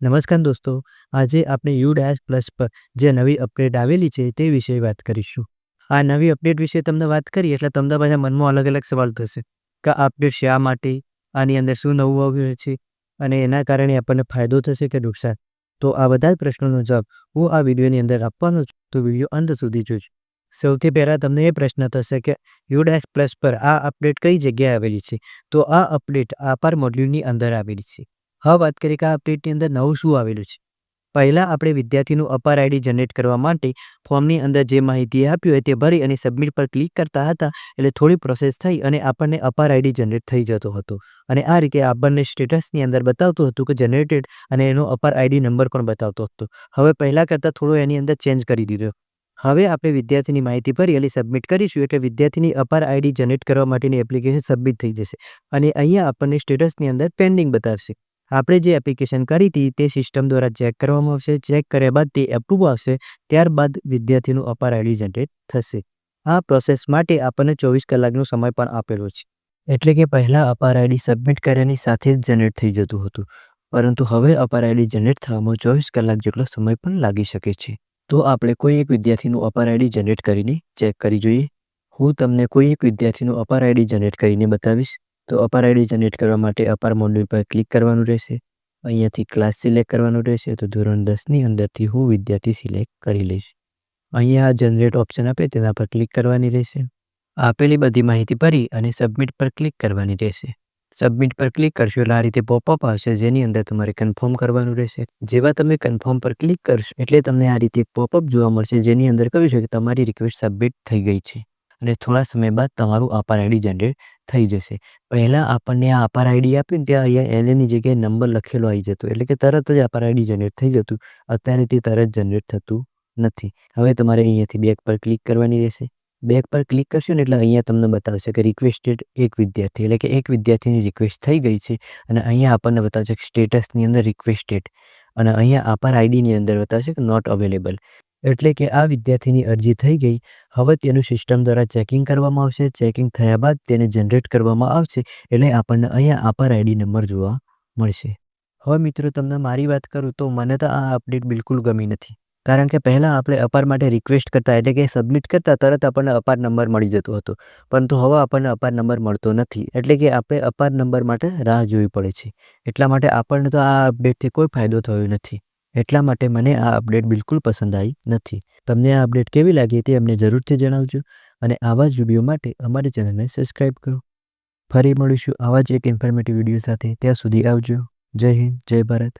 નમસ્કાર દોસ્તો, આજે આપણે યુ ડેશ પ્લસ પર જે નવી અપડેટ આવેલી છે તે વિશે વાત કરીશું. આ નવી અપડેટ વિશે તમને વાત કરીએ એટલે તમને પાછા મનમાં અલગ અલગ સવાલ થશે કે આ અપડેટ શા માટે, આની અંદર શું નવું આવ્યું છે અને એના કારણે આપણને ફાયદો થશે કે નુકસાન? તો આ બધા જ પ્રશ્નોનો જવાબ હું આ વિડીયોની અંદર આપવાનો છું, તો વીડિયો અંત સુધી જોજો. સૌથી પહેલાં તમને એ પ્રશ્ન થશે કે યુ ડેશ પ્લસ પર આ અપડેટ કઈ જગ્યાએ આવેલી છે? તો આ અપડેટ આપાર મોડ્યુલની અંદર આવેલી છે. હવે વાત કરીએ કે આ અપડેટની અંદર નવું શું આવેલું છે? પહેલાં આપણે વિદ્યાર્થીનું અપાર આઈડી જનરેટ કરવા માટે ફોર્મની અંદર જે માહિતી આપી હોય તે ભરી અને સબમિટ પર ક્લિક કરતા હતા એટલે થોડી પ્રોસેસ થઈ અને આપણને અપાર આઈડી જનરેટ થઈ જતો હતો. અને આ રીતે આપણને સ્ટેટસની અંદર બતાવતું હતું કે જનરેટેડ અને એનો અપાર આઈડી નંબર પણ બતાવતો હતો. હવે પહેલાં કરતાં થોડો એની અંદર ચેન્જ કરી દીધો. હવે આપણે વિદ્યાર્થીની માહિતી ભરી એટલે સબમિટ કરીશું એટલે વિદ્યાર્થીની અપાર આઈડી જનરેટ કરવા માટેની એપ્લિકેશન સબમિટ થઈ જશે અને અહીંયા આપણને સ્ટેટસની અંદર પેન્ડિંગ બતાવશે. આપણે જે એપ્લિકેશન કરી હતી, તે સિસ્ટમ દ્વારા ચેક કરવામાં આવશે. ચેક કર્યા બાદ તે એપ્રુવ આવશે. ત્યારબાદ વિદ્યાર્થીનું અપાર આઈડી જનરેટ થશે. આ પ્રોસેસ માટે આપણને ચોવીસ કલાકનો સમય પણ આપેલો છે. એટલે કે પહેલાં અપાર આઈડી સબમિટ કર્યાની સાથે જ જનરેટ થઈ જતું હતું. પરંતુ હવે અપાર આઈડી જનરેટ થવામાં ચોવીસ કલાક જેટલો સમય પણ લાગી શકે છે. તો આપણે કોઈ એક વિદ્યાર્થીનું અપાર આઈડી જનરેટ કરીને ચેક કરી જોઈએ. હું તમને કોઈ એક વિદ્યાર્થીનું અપાર આઈડી જનરેટ કરીને બતાવીશ. તો અપાર આઈડી જનરેટ કરવા માટે અપાર મોડ્યુલ પર ક્લિક કરવાનું રહેશે. અહીંયાથી ક્લાસ સિલેક્ટ કરવાનું રહેશે તો ધોરણ દસની અંદરથી હું વિદ્યાર્થી સિલેક્ટ કરી લઈશ. અહીંયા જનરેટ ઓપ્શન આપે તેના પર ક્લિક કરવાની રહેશે. આપેલી બધી માહિતી ભરી અને સબમિટ પર ક્લિક કરવાની રહેશે. સબમિટ પર ક્લિક કરશો એટલે આ રીતે પોપઅપ આવશે જેની અંદર તમારે કન્ફર્મ કરવાનું રહેશે. જેવા તમે કન્ફર્મ પર ક્લિક કરશો એટલે તમને આ રીતે પોપઅપ જોવા મળશે જેની અંદર કહ્યું છે કે તમારી રિક્વેસ્ટ સબમિટ થઈ ગઈ છે. અને થોડા સમય બાદ તમારું આપાર આઈડી જનરેટ થઈ જશે. પહેલાં આપણને આ આપાર આઈડી આપ્યું ત્યાં અહીંયા એલએની જગ્યાએ નંબર લખેલો આવી જતો. એટલે કે તરત જ આપાર આઈડી જનરેટ થઈ જતું. અત્યારે તે તરત જનરેટ થતું નથી. હવે તમારે અહીંયાથી બેક પર ક્લિક કરવાની રહેશે. બેક પર ક્લિક કરશો ને એટલે અહીંયા તમને બતાવશે કે રિક્વેસ્ટેડ એક વિદ્યાર્થી. એટલે કે એક વિદ્યાર્થીની રિક્વેસ્ટ થઈ ગઈ છે અને અહીંયા આપણને બતાવશે સ્ટેટસની અંદર રિક્વેસ્ટેડ અને અહીંયા આપાર આઈડીની અંદર બતાવશે કે નોટ અવેલેબલ એટલે કે આ વિદ્યાર્થીની અરજી થઈ ગઈ. હવે તેનું સિસ્ટમ દ્વારા ચેકિંગ કરવામાં આવશે. ચેકિંગ થયા બાદ તેને જનરેટ કરવામાં આવશે. એટલે આપણને અહીંયા આપર આઈડી નંબર જોવા મળશે. હવે મિત્રો, તમને મારી વાત કરું તો મને તો આ અપડેટ બિલકુલ ગમી નથી. કારણ કે પહેલાં આપણે અપાર માટે રિક્વેસ્ટ કરતા, એટલે કે સબમિટ કરતા, તરત આપણને અપાર નંબર મળી જતો હતો. પરંતુ હવે આપણને અપાર નંબર મળતો નથી. એટલે કે આપણે અપાર નંબર માટે રાહ જોવી પડે છે. એટલા માટે આપણને તો આ અપડેટથી કોઈ ફાયદો થયો નથી. એટલા માટે મને આ અપડેટ બિલકુલ પસંદ આવી નથી. તમને આ અપડેટ કેવી લાગી તે અમને જરૂરથી જણાવજો અને આવા જ વીડિયો માટે અમારી ચેનલને સબસ્ક્રાઈબ કરો. ફરી મળીશું આવા જ એક ઇન્ફોર્મેટિવ વીડિયો સાથે. ત્યાં સુધી આવજો. જય હિન્દ, જય ભારત.